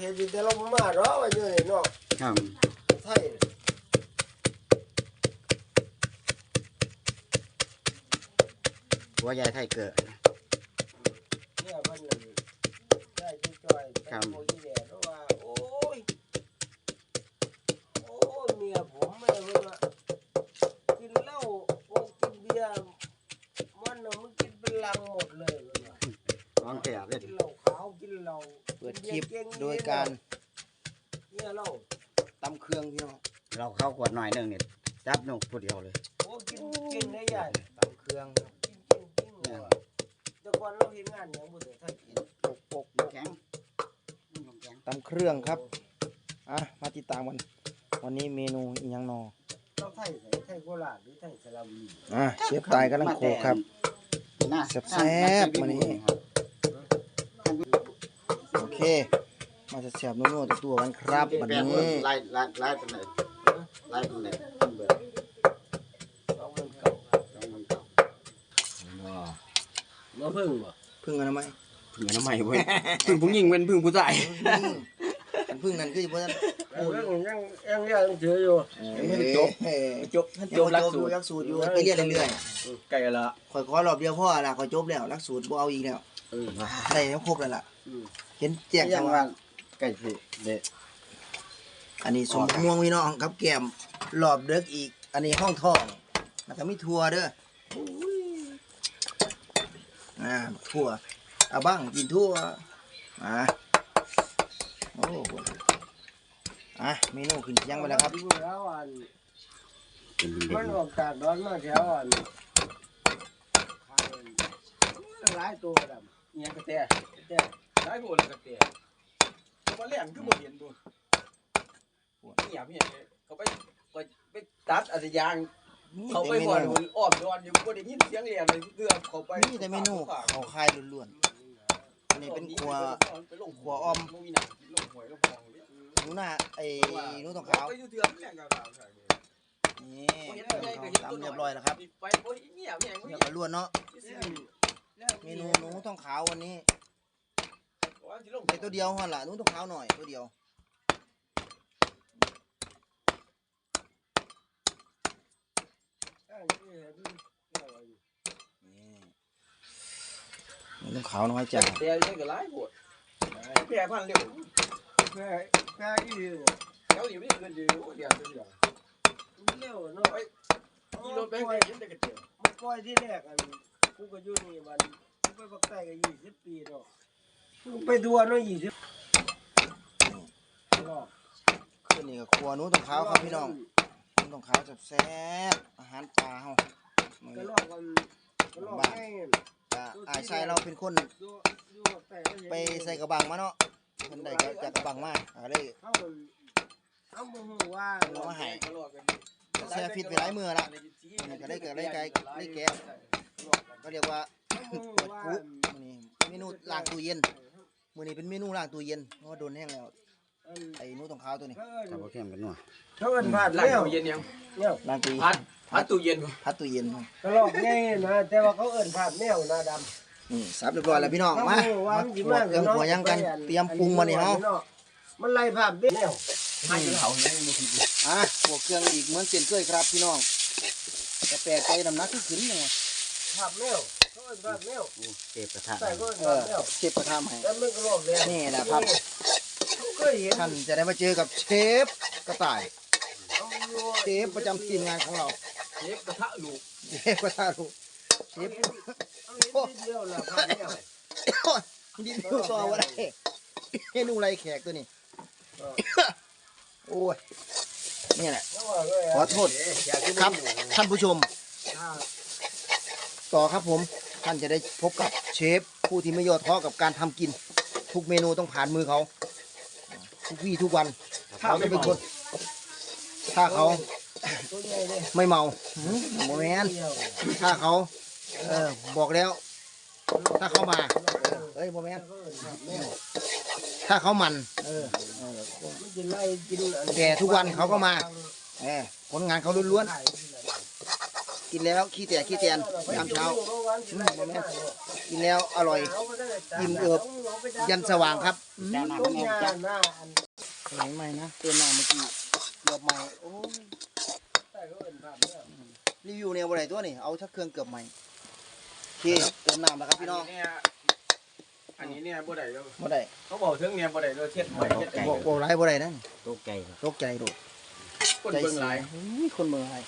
เห็นอยู่แต่เรามาเนาะว่าอยู่นี่เนาะครับไทยหัวใหญ่ไทยเกิด เนี่ยเพิ่นนั่นได้ที่จอยไปครับโมยีแดดเพราะว่าโอ้ยโอ้ยเมียผมแม่เพิ่นว่ากินเหล้าโอ้กินเบียร์มันน่ะมึงกินเป็นลังหมดเลยเพิ่นว่า ร้องแถบเลย กินเหล้าขาวกินเหล้า เปิดคลิป เก่งๆ โดย การเนี่ยเหล้าตำเครื่องพี่น้องเราเข้าขวดหน่อยหนึงเนี่ยจับนกผู้เดียวเลยโอ้กินกินได้ใหญ่ตำเครื่องครับกินกินกินเลยว่ะแต่ก่อนเราเห็นงานอย่างบ่ได้ไทยกินปกปกปกแข็งน้ำแข็งตำเครื่องครับอะมาติดตามกันวันนี้เมนูอีหยังหนอเราไทยใส่ไทยโคราชหรือไทยสระบุรีอะเชฟตายกำลังโขกครับหน้าแซ่บๆมานี่ครับโอเค มาจะแสบนัวๆตัวๆกันครับวันแปลงนี้ไล่ไล่ไล่เป็นไหนไล่เป็นไหนเบิดสองเงินเก่าสองมันเก่ามาพึ่งบ่พึ่งกันทำไมพึ่งอนามัยเว้ยพึ่งผู้หญิงเป็นพึ่งผู้ชายอันพึ่งนั่นคือเพราะฉะนั้นยังยังยังยังเถืออยู่ไม่ได้จบเอ้ยจบท่านจจบบหหลัลักกสูสูตตรรหลักสูตรอยู่ไปเรียนเรื่อยใกล้ละๆขอยขอรอบเดียวพ่อละขอยจบแล้วหลักสูตรบ่เอาอีกแล้วได้แล้วครบแล้วล่ะเห็นแจกยัจังงว่าว่า ไก่สิเด็ดอันนี้สมม่วงพี่น้องกับแก้มรอบเด็กอีก อันนี้ห้องทองแล้วก็มีทัวเด้ออุ้ยอ่าทัวเอาบ้างกินทัวมาโอ้โหอะเมนูขึ้นเสียังไปแล้วครับดูแล้วอันเป็นเด็มันดออกจากร้อนมาแถวอันหลายตัวดำเนี่ยกระแตแต่ได้บ่เลยกระแต มาเลี้ยงคือบ่เห็นบ่เหียบเหียเขาไปไปไปตัดอะไรยาง เขาไปบ่อนนูอ้อมดอนอยู่บ่ได้ยินเสียงเรียนเลยเดือเขาไปมีแต่เมนูเขาคายล้วนๆอันนี้เป็นครัวครัวอ้อมหนูหน้าไอ้หนูตองขาวไปอยู่เขานี่ตำเรียบร้อยแล้วครับเงียบเงียบเรียบร้อยล้วนเนาะเมนูหนูทองขาววันนี้ ใส่ตัวเดียวหั่นล่ะหนูทองขาวหน่อยตัวเดียวนี่หนูทองขาวน้อยจ้าแต่ยังก็หลายปวดแก่พันเร็วแค่แค่อีแล้วอยู่นี่เกินอยู่เดี๋ยวเดี๋ยวเร็วเนาะขี่รถไปให้เห็นแต่กระเจียวมันปล่อยที่แรกอันกูก็อยู่นี่มันกูไปปักใต้ก็ยี่สิบปีเนาะกู ไปทัวร์เนาะยี่สิบรอบขึ้นนี่ก็ครัวหนูทองขาวครับพี่น้องหนูทองขาวแซ่บๆอาหารปลาเฮามื้อก็นี้รอบกันก็รอบให้ก็อายชายเราเป็นคนดูดูแต่ไปใส่กระบังมาเนาะเพิ่นได้ก็จากกระบังมาก็เลยเขาเขาบ่ฮู้ว่าเอามาให้แช่ฟิตไปหลายมื้อละมันก็ได้เกิดได้ไกลได้แก่ก็เรียกว่าเขาบ่ฮู้ว่ากุมื้อนี้เมนูล้างตู้เย็น มื้อนี้เป็นเมนูล้างตู้เย็นเพราะว่าโดนแห้งแล้วอันไอ้หนูทองขาวตัวนี้เขาเอิ้นกับโอเข้มกันนัวเขาเอิ้นพาดล้างแล้วตู้เย็นยังเนี่ยล้างตู้พัดพัดตู้เย็นพัดตู้เย็นก็รอบง่ายนะแต่ว่าเขาเอิ้นพาดแมวหน้าดำ นี่สับเรียบร้อยแล้วพี่น้องเขามาบ่ฮู้ว่ามามันสิขัวมาเครื่องขัวยังกันเตรียมปรุงมานี่เฮามันไล่พาดแมวให้เขาเนี่ยมีทีอะขัวเครื่องอีกเหมือนเส้นเคยครับพี่น้องแต่แปลกใจน้ำหนักคือขึ้นยังไงพาดแมว เขาเอิ้นพาดแมวเก็บกระทะใส่ก็เอิ้นเอพาอดแมวเชฟประทามให้แล้วมันก็รอบแล้วนี่แหละครับ เคยเห็นท่านจะได้มาเจอกับเชฟกระต่าย เอาอยู่เชฟประจำทีมงานของเราเชฟกระทะลูกเชฟกระทะลูกเชฟ เอาเห็นทีเดียวล่ะพาดแมวดินดูต่อว่าได้เมนูไรแขกตัวนี้ โอ้ย นี่แหละ แล้วว่าเลยขอโทษครับ ท่านผู้ชมอ่าต่อครับผม ท่านจะได้พบกับเชฟผู้ที่ไม่ย่อท้อกับการทำกิน ทุกเมนูต้องผ่านมือเขา ทุกวี่ทุกวันเขาจะเป็นคนถ้าเขาไม่เมาหืมโมแมนถ้าเขาเออบอกแล้ว ถ้าเขามาเอ้ยโมแมนถ้าเขามันเออมันจะไล่กินอันแต่ทุกวันเขาก็มาเออผลงานเขาล้วนๆ กินแล้วขี้แตกขี้แตนยามเช้ากินแล้วอร่อยอิ่มเอิบยันสว่างครับแต่น้ำต้มันมแห้งยาจัดหน้าอันไหนใหม่นะเติมน้ำเมื่อกี้เกือบใหม่โอ้ยใส่ก็เป็นภาพเนี่ยรีวิวเนี่ยบ่ได้ตัวนี่เอาชักเครื่องเกือบใหม่โอเคเติมน้ำแล้วครับพี่น้องเนี่ยอันนี้เนี่ยบ่ได้แล้วบ่ได้เขาบอกถึงเนี่ยบ่ได้แล้วเทียดใหม่เทียดไก่บ่บ่หลายบ่ได้นั่นตกใจครับตกใจโดดคนเบิ่งหลายอุ้ยคนเมืองไทย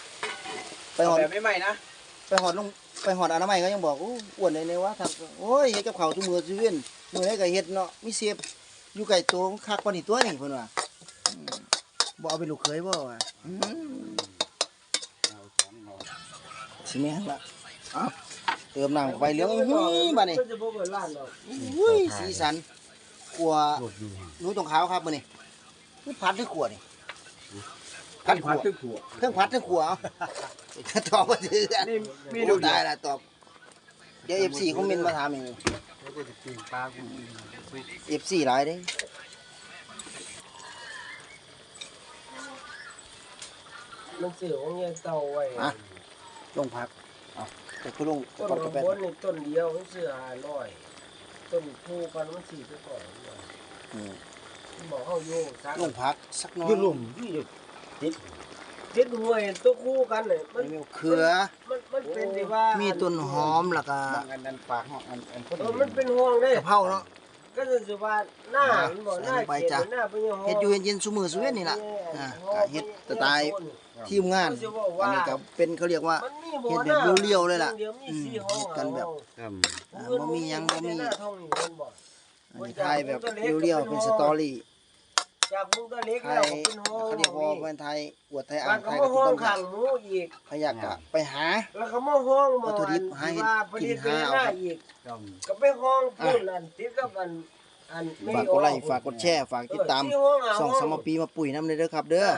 ไปเอาหอดแบบไม่ใหม่นะไปหอดลงไปหอดอนามัยก็ยังบอกโอ้อ้วนเลยเนี่ยวะทักโอ้ยเฮ็ดกับข้าวทุกมื้อซุเว้นมื้อใดก็เฮ็ดเนาะมีเสียบอยู่ไกลตัวคักกว่านี่ตัวนี่เพิ่นว่าอืมบ่เอาเป็นลูกเขยบ่ว่าอืมเอาสองหน่อสิแม่นละเอาเติมน้ำเข้าไปเหลืองอื้อหือบัดนี้ก็จะบ่เปิดร้านหรอกอุ้ยสีสันกลัวรวบอยู่หนูตรงขาวครับมื้อนี้คือพัดหรือขัวนี่ พัดขัพัดวตึกขัวเครื่องพัดเครื่องขัวเอาตอบบ่ถือกันนี่มีโอ้ดูตายละตอบ เดี๋ยว FC คอมเมนต์มาถามเองแล้วก็จะกินปลากู FC หลายเด้มันสื่อของเงี้ยเตาไว้ลงพักเอาแต่คือลงต้นก่อนก็ข้างเป็นบนนี่ต้นเดียวมันสื่อหาร้อยต้นคู่กันมันสี่ไปก่อนอืมบอกเขาโยกซักลงพักสักหน้อยยืดลุ่ม ยืดเฮ็ดหวยตัวคู่กันเลยมันมีเขือ มันมันเป็นที่ว่ามีมีต้นหอมแล้วก็บางอันนั้นปลาห้องอันอันพอเอดีอมันเป็นห่วงเด้กะเพราเนาะก็จะสิว่าหน้ามันบอกหน้าใส่ลงไปเขียจ้ะนหน้าเป็นห่วงเฮ็ดอยู่เย็นๆซุมื้อซุเว้นนี่ล่ะอ่าก็เฮ็ดสไตล์ทีมงานอันนี้ก็เป็นเขาเรียกว่ามันมีเฮ็ดแบบเรียวๆเลยล่ะดี๋วมีสี่ห้องอืมกันแบบครับอ่าบ่มีหยังบ่มีหน้าท้องนี่มันบอกอันนี้ถ่ายแบบเรียวๆเป็นสตอรี่ จากมึงก็เล็กไทแล้วยก็เป็นห้องเขาเรียกว่าเป็นไทยอวดไทยอ่ามันนก็ไทยมากับห้องต้มขัยงหมูอีก พยักกะไปหา แล้วก็มาห้องหมอวัตถุดิบหาเห็ดว่าผลิตกินเป็นหาหน้าเอาอีกครับก็ไปห้องพูดนั่นติดกับอันอันไม่ฝากกดไลค์ฝากกดแชร์ฝากติดตามเออที่ห้องะส่องสมปีมาปุ๋ยน้ำเลยเด้อครับ เด้ออ่า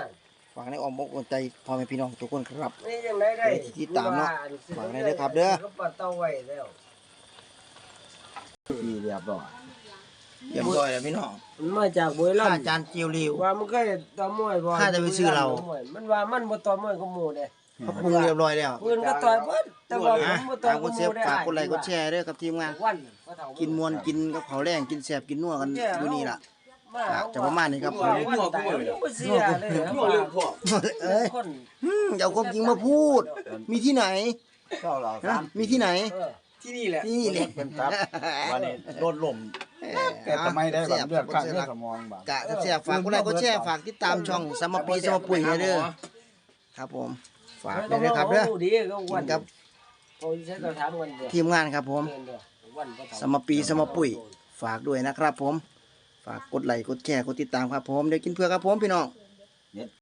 ฝากในอ้อมอกอ้อมใจพ่อแม่พี่น้องทุกคนครับ นี่ยังได้ได้เดี๋ยวที่ตามเนาะฝากไว้ด้วยครับเด้อ ก็ปัดเตาไว้แล้วนี่เรียบร้อย เรียบร้อยแล้วพี่น้องมันมาจากบุรีรัข้ามย์จานเจียวริว ว่ามันเคยตอมวยบ่ข้าจะไปซื้อเรามันว่ามันบ่ตอมวยกับหมู่เด้เขาปรุงเรียบร้อยแล้วปืนก็ต่อยเบิดแต่ว่าผอะมบ่ตอตามมกัคบนหเซมู่ฟได้ฝากกดไลค์กดแชร์เด้อครับทีมงาน วันพ่อเฒ่ากินมวนกินกับข้าวแรงกินแซ่บกินนัวกันอยู่นี่ล่ะมาอะจะประมาณนี้ครับผมวันตายบ่เสียเลยหัวเรื่องพวกเอ้ยคนอืมอย่าเอาความจริงมาพูด มีที่ไหนเจ้าเราฮะสามมีที่ไหน เออที่นี่แหละที่นี่แหละ เป็นครับวันนี้โดนลม แต่ทำไมได้แบบเลือดข้างเลือดสมองบ้างกะแซ่บๆฝากกดไลค์กดแชร์ฝากติดตามช่องสมปีสมปุ๋ยเด้อครับผม ฝากด้วยนะครับเด้อดีก็กิวันนกับเขาใช้ตัวถามวันเดียวทีมงานครับผมเดือนเดียววันพ่อเฒ่าสมปีสมปุ๋ยฝากด้วยนะครับผม ฝากกดไลค์กดแชร์กดติดตามครับผม เดี๋ยวกินเพื่อครับผมพี่น้อง